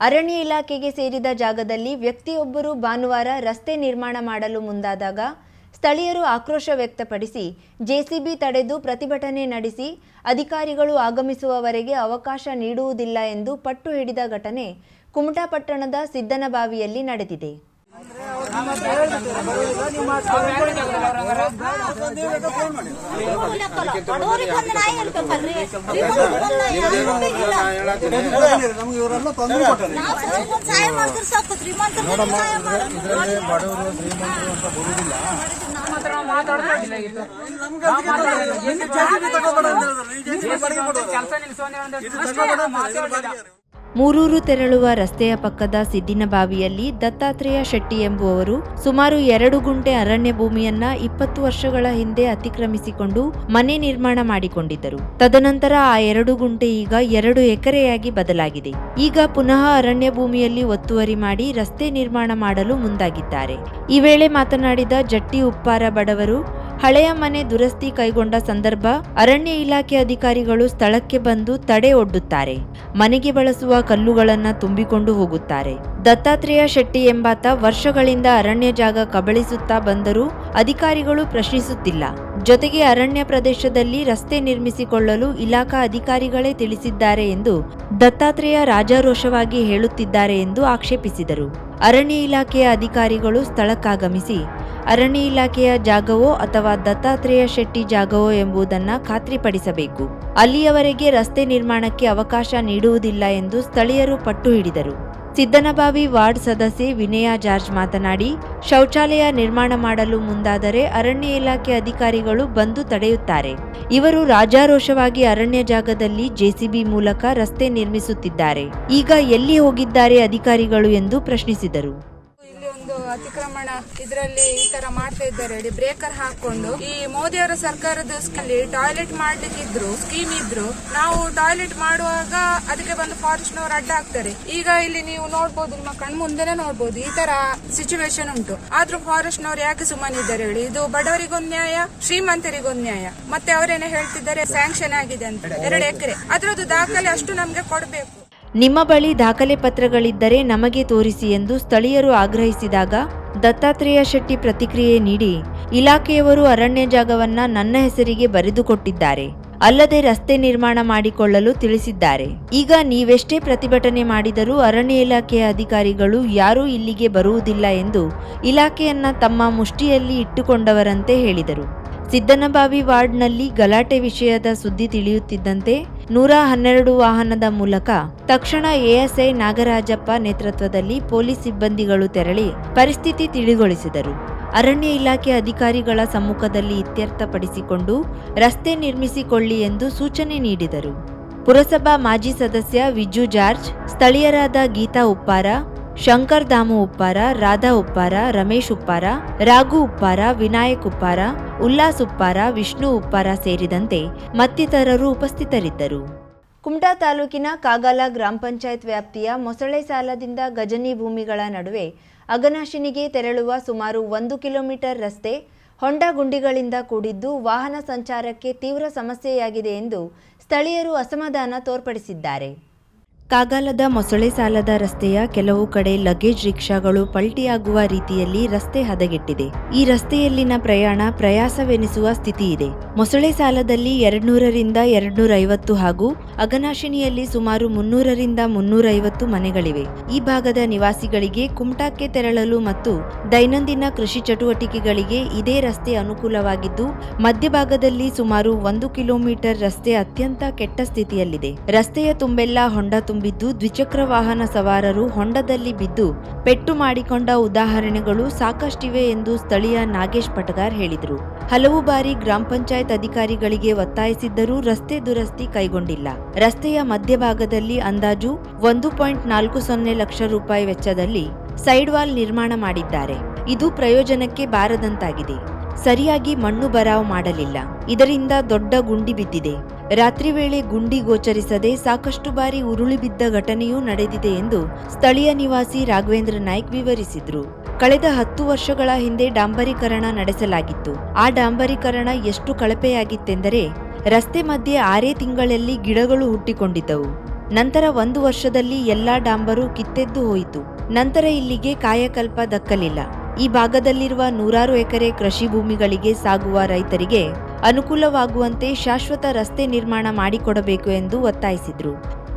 ಅರಣ್ಯ ಇಲಾಖೆಗೆ ಸೇರಿದ ಜಾಗದಲ್ಲಿ ವ್ಯಕ್ತಿಯೊಬ್ಬರು ಭಾನುವಾರ ರಸ್ತೆ ನಿರ್ಮಾಣ ಮಾಡಲು ಮುಂದಾದಾಗ ಸ್ಥಳೀಯರು ಆಕ್ರೋಶ ವ್ಯಕ್ತಪಡಿಸಿ ಜೆಸಿಬಿ ತಡೆದು ಪ್ರತಿಭಟನೆ ನಡೆಸಿ ಅಧಿಕಾರಿಗಳು ಆಗಮಿಸುವವರೆಗೆ ಅವಕಾಶ ನೀಡುವುದಿಲ್ಲ ಎಂದು ಪಟ್ಟು ಹಿಡಿದ ಘಟನೆ ಕುಮಟಾ ಪಟ್ಟಣದ ಸಿದ್ದನಬಾವಿಯಲ್ಲಿ ನಡೆದಿದೆ. ಬಡವರು ಶ್ರೀಮಂತರು ಅಂತ ಬರುವುದಿಲ್ಲ ಮೂರೂರು ತೆರಳುವ ರಸ್ತೆಯ ಪಕ್ಕದ ಸಿದ್ದಿನ ಬಾವಿಯಲ್ಲಿ ದತ್ತಾತ್ರೇಯ ಶೆಟ್ಟಿ ಎಂಬುವವರು ಸುಮಾರು ಎರಡು ಗುಂಟೆ ಅರಣ್ಯ ಭೂಮಿಯನ್ನ ಇಪ್ಪತ್ತು ವರ್ಷಗಳ ಹಿಂದೆ ಅತಿಕ್ರಮಿಸಿಕೊಂಡು ಮನೆ ನಿರ್ಮಾಣ ಮಾಡಿಕೊಂಡಿದ್ದರು. ತದನಂತರ ಆ ಎರಡು ಗುಂಟೆ ಈಗ ಎರಡು ಎಕರೆಯಾಗಿ ಬದಲಾಗಿದೆ. ಈಗ ಪುನಃ ಅರಣ್ಯ ಭೂಮಿಯಲ್ಲಿ ಒತ್ತುವರಿ ಮಾಡಿ ರಸ್ತೆ ನಿರ್ಮಾಣ ಮಾಡಲು ಮುಂದಾಗಿದ್ದಾರೆ. ಈ ವೇಳೆ ಮಾತನಾಡಿದ ಜಟ್ಟಿ ಉಪ್ಪಾರ ಬಡವರು ಹಳೆಯ ಮನೆ ದುರಸ್ತಿ ಕೈಗೊಂಡ ಸಂದರ್ಭ ಅರಣ್ಯ ಇಲಾಖೆ ಅಧಿಕಾರಿಗಳು ಸ್ಥಳಕ್ಕೆ ಬಂದು ತಡೆ ಒಡ್ಡುತ್ತಾರೆ. ಮನೆಗೆ ಬಳಸುವ ಕಲ್ಲುಗಳನ್ನ ತುಂಬಿಕೊಂಡು ಹೋಗುತ್ತಾರೆ. ದತ್ತಾತ್ರೇಯ ಶೆಟ್ಟಿ ಎಂಬಾತ ವರ್ಷಗಳಿಂದ ಅರಣ್ಯ ಜಾಗ ಕಬಳಿಸುತ್ತಾ ಬಂದರೂ ಅಧಿಕಾರಿಗಳು ಪ್ರಶ್ನಿಸುತ್ತಿಲ್ಲ. ಜೊತೆಗೆ ಅರಣ್ಯ ಪ್ರದೇಶದಲ್ಲಿ ರಸ್ತೆ ನಿರ್ಮಿಸಿಕೊಳ್ಳಲು ಇಲಾಖಾ ಅಧಿಕಾರಿಗಳೇ ತಿಳಿಸಿದ್ದಾರೆ ಎಂದು ದತ್ತಾತ್ರೇಯ ರಾಜಾರೋಷವಾಗಿ ಹೇಳುತ್ತಿದ್ದಾರೆ ಎಂದು ಆಕ್ಷೇಪಿಸಿದರು. ಅರಣ್ಯ ಇಲಾಖೆಯ ಅಧಿಕಾರಿಗಳು ಸ್ಥಳಕ್ಕಾಗಮಿಸಿ ಅರಣ್ಯ ಇಲಾಖೆಯ ಜಾಗವೋ ಅಥವಾ ದತ್ತಾತ್ರೇಯ ಶೆಟ್ಟಿ ಜಾಗವೋ ಎಂಬುದನ್ನು ಖಾತ್ರಿಪಡಿಸಬೇಕು. ಅಲ್ಲಿಯವರೆಗೆ ರಸ್ತೆ ನಿರ್ಮಾಣಕ್ಕೆ ಅವಕಾಶ ನೀಡುವುದಿಲ್ಲ ಎಂದು ಸ್ಥಳೀಯರು ಪಟ್ಟು ಹಿಡಿದರು. ಸಿದ್ದನಬಾವಿ ವಾರ್ಡ್ ಸದಸ್ಯೆ ವಿನಯ ಜಾರ್ಜ್ ಮಾತನಾಡಿ, ಶೌಚಾಲಯ ನಿರ್ಮಾಣ ಮಾಡಲು ಮುಂದಾದರೆ ಅರಣ್ಯ ಇಲಾಖೆ ಅಧಿಕಾರಿಗಳು ಬಂದು ತಡೆಯುತ್ತಾರೆ. ಇವರು ರಾಜಾರೋಷವಾಗಿ ಅರಣ್ಯ ಜಾಗದಲ್ಲಿ ಜೆಸಿಬಿ ಮೂಲಕ ರಸ್ತೆ ನಿರ್ಮಿಸುತ್ತಿದ್ದಾರೆ. ಈಗ ಎಲ್ಲಿ ಹೋಗಿದ್ದಾರೆ ಅಧಿಕಾರಿಗಳು ಎಂದು ಪ್ರಶ್ನಿಸಿದರು. ಅತಿಕ್ರಮಣ ಇದರಲ್ಲಿ ಈ ತರ ಮಾಡ್ತಾ ಇದ್ದಾರೆ. ಬ್ರೇಕರ್ ಹಾಕೊಂಡು ಈ ಮೋದಿ ಅವರ ಸರ್ಕಾರದ ಸ್ಕಲ್ಲಿ ಟಾಯ್ಲೆಟ್ ಮಾಡ್ಲಿಕ್ಕಿದ್ರು, ಸ್ಕೀಮ್ ಇದ್ರು. ನಾವು ಟಾಯ್ಲೆಟ್ ಮಾಡುವಾಗ ಅದಕ್ಕೆ ಬಂದು ಫಾರೆಸ್ಟ್ ನವರು ಅಡ್ಡ ಹಾಕ್ತಾರೆ. ಈಗ ಇಲ್ಲಿ ನೀವು ನೋಡ್ಬೋದು, ನಿಮ್ಮ ಕಣ್ ಮುಂದೆನೆ ನೋಡ್ಬೋದು, ಈ ತರ ಸಿಚುವೇಶನ್ ಉಂಟು. ಆದ್ರೂ ಫಾರೆಸ್ಟ್ ನವರು ಯಾಕೆ ಸುಮ್ಮನಿದ್ದಾರೆ ಹೇಳಿ? ಇದು ಬಡವರಿಗೊಂದು ನ್ಯಾಯ, ಶ್ರೀಮಂತರಿಗೊಂದು ನ್ಯಾಯ. ಮತ್ತೆ ಅವರೇನೆ ಹೇಳ್ತಿದ್ದಾರೆ ಸ್ಯಾಂಕ್ಷನ್ ಆಗಿದೆ ಅಂತ. ಎರಡು ಎಕರೆ. ಅದರದ್ದು ದಾಖಲೆ ಅಷ್ಟು ನಮ್ಗೆ ಕೊಡ್ಬೇಕು. ನಿಮ್ಮ ಬಳಿ ದಾಖಲೆ ಪತ್ರಗಳಿದ್ದರೆ ನಮಗೆ ತೋರಿಸಿ ಎಂದು ಸ್ಥಳೀಯರು ಆಗ್ರಹಿಸಿದಾಗ ದತ್ತಾತ್ರೇಯ ಶೆಟ್ಟಿ ಪ್ರತಿಕ್ರಿಯೆ ನೀಡಿ ಇಲಾಖೆಯವರು ಅರಣ್ಯ ಜಾಗವನ್ನ ನನ್ನ ಹೆಸರಿಗೆ ಬರೆದುಕೊಟ್ಟಿದ್ದಾರೆ. ಅಲ್ಲದೆ ರಸ್ತೆ ನಿರ್ಮಾಣ ಮಾಡಿಕೊಳ್ಳಲು ತಿಳಿಸಿದ್ದಾರೆ. ಈಗ ನೀವೆಷ್ಟೇ ಪ್ರತಿಭಟನೆ ಮಾಡಿದರೂ ಅರಣ್ಯ ಇಲಾಖೆಯ ಅಧಿಕಾರಿಗಳು ಯಾರೂ ಇಲ್ಲಿಗೆ ಬರುವುದಿಲ್ಲ ಎಂದು ಇಲಾಖೆಯನ್ನ ತಮ್ಮ ಮುಷ್ಟಿಯಲ್ಲಿ ಇಟ್ಟುಕೊಂಡವರಂತೆ ಹೇಳಿದರು. ಸಿದ್ದನಬಾವಿ ವಾರ್ಡ್ನಲ್ಲಿ ಗಲಾಟೆ ವಿಷಯದ ಸುದ್ದಿ ತಿಳಿಯುತ್ತಿದ್ದಂತೆ ನೂರ ಹನ್ನೆರಡು ವಾಹನದ ಮೂಲಕ ತಕ್ಷಣ ಎಎಸ್ಐ ನಾಗರಾಜಪ್ಪ ನೇತೃತ್ವದಲ್ಲಿ ಪೊಲೀಸ್ ಸಿಬ್ಬಂದಿಗಳು ತೆರಳಿ ಪರಿಸ್ಥಿತಿ ತಿಳಿಗೊಳಿಸಿದರು. ಅರಣ್ಯ ಇಲಾಖೆ ಅಧಿಕಾರಿಗಳ ಸಮ್ಮುಖದಲ್ಲಿ ಇತ್ಯರ್ಥಪಡಿಸಿಕೊಂಡು ರಸ್ತೆ ನಿರ್ಮಿಸಿಕೊಳ್ಳಿ ಎಂದು ಸೂಚನೆ ನೀಡಿದರು. ಪುರಸಭಾ ಮಾಜಿ ಸದಸ್ಯ ವಿಜು ಜಾರ್ಜ್, ಸ್ಥಳೀಯರಾದ ಗೀತಾ ಉಪ್ಪಾರ ಶಂಕರ್ ದಾಮು ಉಪ್ಪಾರ, ರಾಧಾ ಉಪ್ಪಾರ, ರಮೇಶ್ ಉಪ್ಪಾರ, ರಾಘು ಉಪ್ಪಾರ, ವಿನಾಯಕ್ ಉಪ್ಪಾರ, ಉಲ್ಲಾಸ್ ಉಪ್ಪಾರ, ವಿಷ್ಣು ಉಪ್ಪಾರ ಸೇರಿದಂತೆ ಮತ್ತಿತರರು ಉಪಸ್ಥಿತರಿದ್ದರು. ಕುಮಟಾ ತಾಲೂಕಿನ ಕಾಗಾಲ ಗ್ರಾಮ ಪಂಚಾಯತ್ ವ್ಯಾಪ್ತಿಯ ಮೊಸಳೆ ಸಾಲದಿಂದ ಗಜನಿ ಭೂಮಿಗಳ ನಡುವೆ ಅಗನಾಶಿನಿಗೆ ತೆರಳುವ ಸುಮಾರು ಒಂದು ಕಿಲೋಮೀಟರ್ ರಸ್ತೆ ಹೊಂಡ ಗುಂಡಿಗಳಿಂದ ಕೂಡಿದ್ದು ವಾಹನ ಸಂಚಾರಕ್ಕೆ ತೀವ್ರ ಸಮಸ್ಯೆಯಾಗಿದೆ ಎಂದು ಸ್ಥಳೀಯರು ಅಸಮಾಧಾನ ತೋರ್ಪಡಿಸಿದ್ದಾರೆ. ಕಾಗಾಲದ ಮೊಸಳೆ ಸಾಲದ ರಸ್ತೆಯ ಕೆಲವು ಕಡೆ ಲಗೇಜ್ ರಿಕ್ಷಾಗಳು ಪಲ್ಟಿಯಾಗುವ ರೀತಿಯಲ್ಲಿ ರಸ್ತೆ ಹದಗೆಟ್ಟಿದೆ. ಈ ರಸ್ತೆಯಲ್ಲಿನ ಪ್ರಯಾಣ ಪ್ರಯಾಸವೆನಿಸುವ ಸ್ಥಿತಿ ಇದೆ ಮೊಸಳೆ ಸಾಲದಲ್ಲಿ ಎರಡ್ನೂರರಿಂದ ಎರಡ್ನೂರ ಐವತ್ತು ಹಾಗೂ ಅಗನಾಶಿನಿಯಲ್ಲಿ ಸುಮಾರು ಮುನ್ನೂರರಿಂದ ಮುನ್ನೂರೈವತ್ತು ಮನೆಗಳಿವೆ. ಈ ಭಾಗದ ನಿವಾಸಿಗಳಿಗೆ ಕುಮಟಾಕ್ಕೆ ತೆರಳಲು ಮತ್ತು ದೈನಂದಿನ ಕೃಷಿ ಚಟುವಟಿಕೆಗಳಿಗೆ ಇದೇ ರಸ್ತೆ ಅನುಕೂಲವಾಗಿದ್ದು, ಮಧ್ಯಭಾಗದಲ್ಲಿ ಸುಮಾರು ಒಂದು ಕಿಲೋಮೀಟರ್ ರಸ್ತೆ ಅತ್ಯಂತ ಕೆಟ್ಟ ಸ್ಥಿತಿಯಲ್ಲಿದೆ. ರಸ್ತೆಯ ತುಂಬೆಲ್ಲ ಹೊಂಡ ತುಂಬಿದ್ದು ದ್ವಿಚಕ್ರ ವಾಹನ ಸವಾರರು ಹೊಂಡದಲ್ಲಿ ಬಿದ್ದು ಪೆಟ್ಟು ಮಾಡಿಕೊಂಡ ಉದಾಹರಣೆಗಳು ಸಾಕಷ್ಟಿವೆ ಎಂದು ಸ್ಥಳೀಯ ನಾಗೇಶ್ ಪಟಗಾರ್ ಹೇಳಿದರು. ಹಲವು ಬಾರಿ ಗ್ರಾಮ ಪಂಚಾಯತ್ ಅಧಿಕಾರಿಗಳಿಗೆ ಒತ್ತಾಯಿಸಿದ್ದರೂ ರಸ್ತೆ ದುರಸ್ತಿ ಕೈಗೊಂಡಿಲ್ಲ. ರಸ್ತೆಯ ಮಧ್ಯಭಾಗದಲ್ಲಿ ಅಂದಾಜು ಒಂದು ಪಾಯಿಂಟ್ ನಾಲ್ಕು ಸೊನ್ನೆ ಲಕ್ಷ ರೂಪಾಯಿ ವೆಚ್ಚದಲ್ಲಿ ಸೈಡ್ ವಾಲ್ ನಿರ್ಮಾಣ ಮಾಡಿದ್ದಾರೆ. ಇದು ಪ್ರಯೋಜನಕ್ಕೆ ಬಾರದಂತಾಗಿದೆ. ಸರಿಯಾಗಿ ಮಣ್ಣು ಬರಾವ್ ಮಾಡಲಿಲ್ಲ. ಇದರಿಂದ ದೊಡ್ಡ ಗುಂಡಿ ಬಿದ್ದಿದೆ. ರಾತ್ರಿ ವೇಳೆ ಗುಂಡಿ ಗೋಚರಿಸದೆ ಸಾಕಷ್ಟು ಬಾರಿ ಉರುಳಿ ಬಿದ್ದ ಘಟನೆಯೂ ನಡೆದಿದೆ ಎಂದು ಸ್ಥಳೀಯ ನಿವಾಸಿ ರಾಘವೇಂದ್ರ ನಾಯ್ಕ್ ವಿವರಿಸಿದ್ರು. ಕಳೆದ ಹತ್ತು ವರ್ಷಗಳ ಹಿಂದೆ ಡಾಂಬರೀಕರಣ ನಡೆಸಲಾಗಿತ್ತು. ಆ ಡಾಂಬರೀಕರಣ ಎಷ್ಟು ಕಳಪೆಯಾಗಿತ್ತೆಂದರೆ ರಸ್ತೆ ಮಧ್ಯೆ ಆರೇ ತಿಂಗಳಲ್ಲಿ ಗಿಡಗಳು ಹುಟ್ಟಿಕೊಂಡಿದ್ದವು. ನಂತರ ಒಂದು ವರ್ಷದಲ್ಲಿ ಎಲ್ಲಾ ಡಾಂಬರು ಕಿತ್ತೆದ್ದು ಹೋಯಿತು. ನಂತರ ಇಲ್ಲಿಗೆ ಕಾಯಕಲ್ಪ ದಕ್ಕಲಿಲ್ಲ. ಈ ಭಾಗದಲ್ಲಿರುವ ನೂರಾರು ಎಕರೆ ಕೃಷಿ ಭೂಮಿಗಳಿಗೆ ಸಾಗುವ ರೈತರಿಗೆ ಅನುಕೂಲವಾಗುವಂತೆ ಶಾಶ್ವತ ರಸ್ತೆ ನಿರ್ಮಾಣ ಮಾಡಿಕೊಡಬೇಕು ಎಂದು ಒತ್ತಾಯಿಸಿದರು.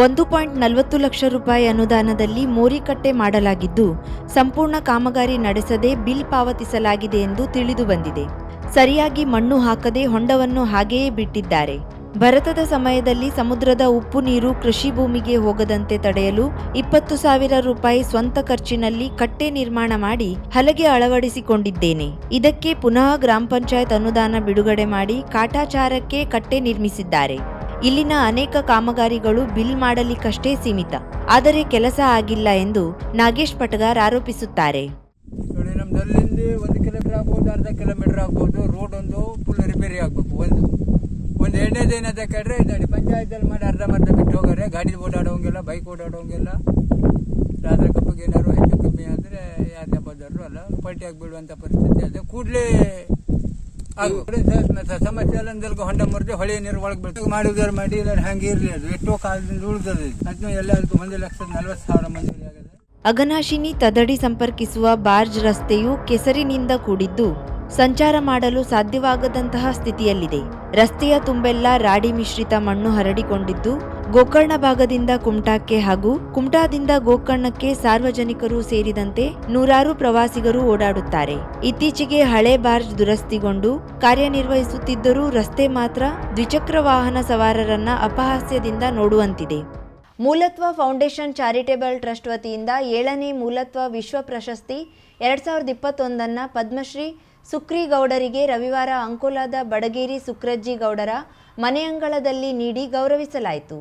ಒಂದು ಪಾಯಿಂಟ್ ನಲವತ್ತು ಲಕ್ಷ ರೂಪಾಯಿ ಅನುದಾನದಲ್ಲಿ ಮೋರಿಕಟ್ಟೆ ಮಾಡಲಾಗಿದ್ದು, ಸಂಪೂರ್ಣ ಕಾಮಗಾರಿ ನಡೆಸದೆ ಬಿಲ್ ಪಾವತಿಸಲಾಗಿದೆ ಎಂದು ತಿಳಿದುಬಂದಿದೆ ಸರಿಯಾಗಿ ಮಣ್ಣು ಹಾಕದೆ ಹೊಂಡವನ್ನು ಹಾಗೆಯೇ ಬಿಟ್ಟಿದ್ದಾರೆ. ಭರತದ ಸಮಯದಲ್ಲಿ ಸಮುದ್ರದ ಉಪ್ಪು ನೀರು ಕೃಷಿ ಭೂಮಿಗೆ ಹೋಗದಂತೆ ತಡೆಯಲು ಇಪ್ಪತ್ತು ಸಾವಿರ ರೂಪಾಯಿ ಸ್ವಂತ ಖರ್ಚಿನಲ್ಲಿ ಕಟ್ಟೆ ನಿರ್ಮಾಣ ಮಾಡಿ ಹಲಗೆ ಅಳವಡಿಸಿಕೊಂಡಿದ್ದೇನೆ. ಇದಕ್ಕೆ ಪುನಃ ಗ್ರಾಮ ಪಂಚಾಯತ್ ಅನುದಾನ ಬಿಡುಗಡೆ ಮಾಡಿ ಕಾಟಾಚಾರಕ್ಕೆ ಕಟ್ಟೆ ನಿರ್ಮಿಸಿದ್ದಾರೆ. ಇಲ್ಲಿನ ಅನೇಕ ಕಾಮಗಾರಿಗಳು ಬಿಲ್ ಮಾಡಲಿಕ್ಕಷ್ಟೇ ಸೀಮಿತ. ಆದರೆ ಕೆಲಸ ಆಗಿಲ್ಲ ಎಂದು ನಾಗೇಶ್ ಪಟಗಾರ್ ಆರೋಪಿಸುತ್ತಾರೆ. ಒಂದು ಕಿಲೋಮೀಟರ್ ಆಗ್ಬೋದು, ಅರ್ಧ ಕಿಲೋಮೀಟರ್ ಆಗ್ಬೋದು, ರೋಡ್ ಒಂದು ಫುಲ್ ರಿಪೇರಿ ಆಗಬೇಕು, ಒಂದು. ಒಂದು ಎರಡನೇ ದಿನ ಕೇಳಿದ್ರೆ ನೋಡಿ ಪಂಚಾಯತಲ್ಲಿ ಮಾಡಿ ಅರ್ಧ ಮರ್ಧ ಬಿಟ್ಟು ಹೋಗೋರೆ. ಗಾಡಿ ಓಡಾಡೋಂಗಿಲ್ಲ ಬೈಕ್ ಓಡಾಡೋಂಗಿಲ್ಲ. ರಾತ್ರಿ ಕಪ್ಪಿಗೆ ಏನಾದ್ರು ಹೆಚ್ಚು ಕಮ್ಮಿ ಆದರೆ ಯಾರನ್ನೇ ಬಂದರು ಅಲ್ಲ, ಪಲ್ಟಿಯಾಗಿ ಬಿಡುವಂಥ ಪರಿಸ್ಥಿತಿ ಅದೇ ಕೂಡಲೇ ಸಮಸ್ಯೆ ಎಲ್ಲ ಹೊಂಡ ಮುರಿದು ಹೊಳೆ ನೀರು ಒಳಗೆ ಬಿಟ್ಟು ಮಾಡಿದ್ರೆ ಮಾಡಿ ಇಲ್ಲ ಹಂಗೆ ಇರಲಿ ಅದು. ಎಷ್ಟೋ ಕಾಲದಿಂದ ಉಳಿದದೆ ಅದನ್ನು ಎಲ್ಲದಕ್ಕೂ ಒಂದು ಲಕ್ಷದ ನಲ್ವತ್ತು ಸಾವಿರ ಮಂದಿ ಅಗನಾಶಿನಿ ತದಡಿ ಸಂಪರ್ಕಿಸುವ ಬಾರ್ಜ್ ರಸ್ತೆಯು ಕೆಸರಿನಿಂದ ಕೂಡಿದ್ದು. ಸಂಚಾರ ಮಾಡಲು ಸಾಧ್ಯವಾಗದಂತಹ ಸ್ಥಿತಿಯಲ್ಲಿದೆ. ರಸ್ತೆಯ ತುಂಬೆಲ್ಲ ರಾಡಿ ಮಿಶ್ರಿತ ಮಣ್ಣು ಹರಡಿಕೊಂಡಿದ್ದು, ಗೋಕರ್ಣ ಭಾಗದಿಂದ ಕುಮಟಾಕ್ಕೆ ಹಾಗೂ ಕುಮಟಾದಿಂದ ಗೋಕರ್ಣಕ್ಕೆ ಸಾರ್ವಜನಿಕರು ಸೇರಿದಂತೆ ನೂರಾರು ಪ್ರವಾಸಿಗರು ಓಡಾಡುತ್ತಾರೆ. ಇತ್ತೀಚೆಗೆ ಹಳೆ ಬಾರ್ಜ್ ದುರಸ್ತಿಗೊಂಡು ಕಾರ್ಯನಿರ್ವಹಿಸುತ್ತಿದ್ದರೂ ರಸ್ತೆ ಮಾತ್ರ ದ್ವಿಚಕ್ರ ವಾಹನ ಸವಾರರನ್ನ ಅಪಹಾಸ್ಯದಿಂದ ನೋಡುವಂತಿದೆ. ಮೂಲತ್ವ ಫೌಂಡೇಶನ್ ಚಾರಿಟೇಬಲ್ ಟ್ರಸ್ಟ್ ವತಿಯಿಂದ ಏಳನೇ ಮೂಲತ್ವ ವಿಶ್ವ ಪ್ರಶಸ್ತಿ ಎರಡ್ ಸಾವಿರದ ಇಪ್ಪತ್ತೊಂದನ್ನು ಪದ್ಮಶ್ರೀ ಸುಕ್ರಿ ಗೌಡರಿಗೆ ರವಿವಾರ ಅಂಕೋಲಾದ ಬಡಗೇರಿ ಸುಕ್ರಜ್ಜಿ ಗೌಡರ ಮನೆಯಂಗಳದಲ್ಲಿ ನೀಡಿ ಗೌರವಿಸಲಾಯಿತು.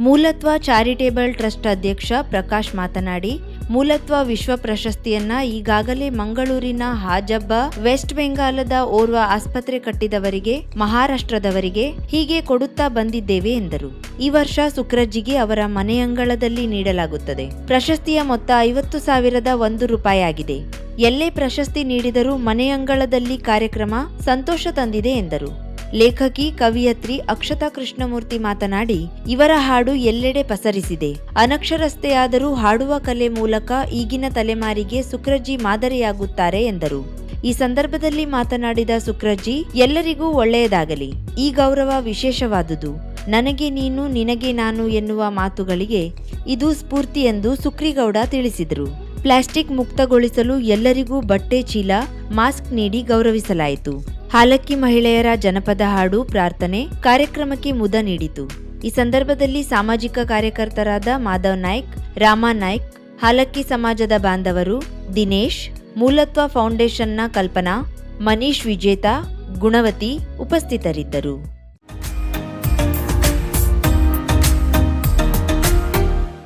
ಮೂಲತ್ವ ಚಾರಿಟೇಬಲ್ ಟ್ರಸ್ಟ್ ಅಧ್ಯಕ್ಷ ಪ್ರಕಾಶ್ ಮಾತನಾಡಿ, ಮೂಲತ್ವ ವಿಶ್ವ ಪ್ರಶಸ್ತಿಯನ್ನ ಈಗಾಗಲೇ ಮಂಗಳೂರಿನ ಹಾಜಬ್ಬ, ವೆಸ್ಟ್ ಬೆಂಗಾಲದ ಓರ್ವ ಆಸ್ಪತ್ರೆ ಕಟ್ಟಿದವರಿಗೆ, ಮಹಾರಾಷ್ಟ್ರದವರಿಗೆ ಹೀಗೆ ಕೊಡುತ್ತಾ ಬಂದಿದ್ದೇವೆ ಎಂದರು. ಈ ವರ್ಷ ಸುಕ್ರಜ್ಜಿಗೆ ಅವರ ಮನೆಯಂಗಳದಲ್ಲಿ ನೀಡಲಾಗುತ್ತದೆ. ಪ್ರಶಸ್ತಿಯ ಮೊತ್ತ ಐವತ್ತು ಸಾವಿರದ ಒಂದು ರೂಪಾಯಿ ಆಗಿದೆ ಎಲ್ಲೇ ಪ್ರಶಸ್ತಿ ನೀಡಿದರೂ ಮನೆಯಂಗಳದಲ್ಲಿ ಕಾರ್ಯಕ್ರಮ ಸಂತೋಷ ತಂದಿದೆ ಎಂದರು. ಲೇಖಕಿ, ಕವಿಯತ್ರಿ ಅಕ್ಷತಾ ಕೃಷ್ಣಮೂರ್ತಿ ಮಾತನಾಡಿ, ಇವರ ಹಾಡು ಎಲ್ಲೆಡೆ ಪಸರಿಸಿದೆ. ಅನಕ್ಷರಸ್ಥೆಯಾದರೂ ಹಾಡುವ ಕಲೆ ಮೂಲಕ ಈಗಿನ ತಲೆಮಾರಿಗೆ ಸುಕ್ರಜ್ಜಿ ಮಾದರಿಯಾಗುತ್ತಾರೆ ಎಂದರು. ಈ ಸಂದರ್ಭದಲ್ಲಿ ಮಾತನಾಡಿದ ಸುಕ್ರಜ್ಜಿ ಎಲ್ಲರಿಗೂ ಒಳ್ಳೆಯದಾಗಲಿ, ಈ ಗೌರವ ವಿಶೇಷವಾದುದು. ನನಗೆ ನೀನು, ನಿನಗೆ ನಾನು ಎನ್ನುವ ಮಾತುಗಳಿಗೆ ಇದು ಸ್ಫೂರ್ತಿ ಎಂದು ಸುಕ್ರಿಗೌಡ ತಿಳಿಸಿದರು. ಪ್ಲಾಸ್ಟಿಕ್ ಮುಕ್ತಗೊಳಿಸಲು ಎಲ್ಲರಿಗೂ ಬಟ್ಟೆ ಚೀಲ, ಮಾಸ್ಕ್ ನೀಡಿ ಗೌರವಿಸಲಾಯಿತು. ಹಾಲಕ್ಕಿ ಮಹಿಳೆಯರ ಜನಪದ ಹಾಡು ಪ್ರಾರ್ಥನೆ ಕಾರ್ಯಕ್ರಮಕ್ಕೆ ಮುದ ನೀಡಿತು. ಈ ಸಂದರ್ಭದಲ್ಲಿ ಸಾಮಾಜಿಕ ಕಾರ್ಯಕರ್ತರಾದ ಮಾಧವ್ ನಾಯ್ಕ್, ರಾಮಾ ನಾಯ್ಕ್, ಹಾಲಕ್ಕಿ ಸಮಾಜದ ಬಾಂಧವರು ದಿನೇಶ್, ಮೂಲತ್ವ ಫೌಂಡೇಶನ್ನ ಕಲ್ಪನಾ, ಮನೀಶ್ ವಿಜೇತಾ, ಗುಣವತಿ ಉಪಸ್ಥಿತರಿದ್ದರು.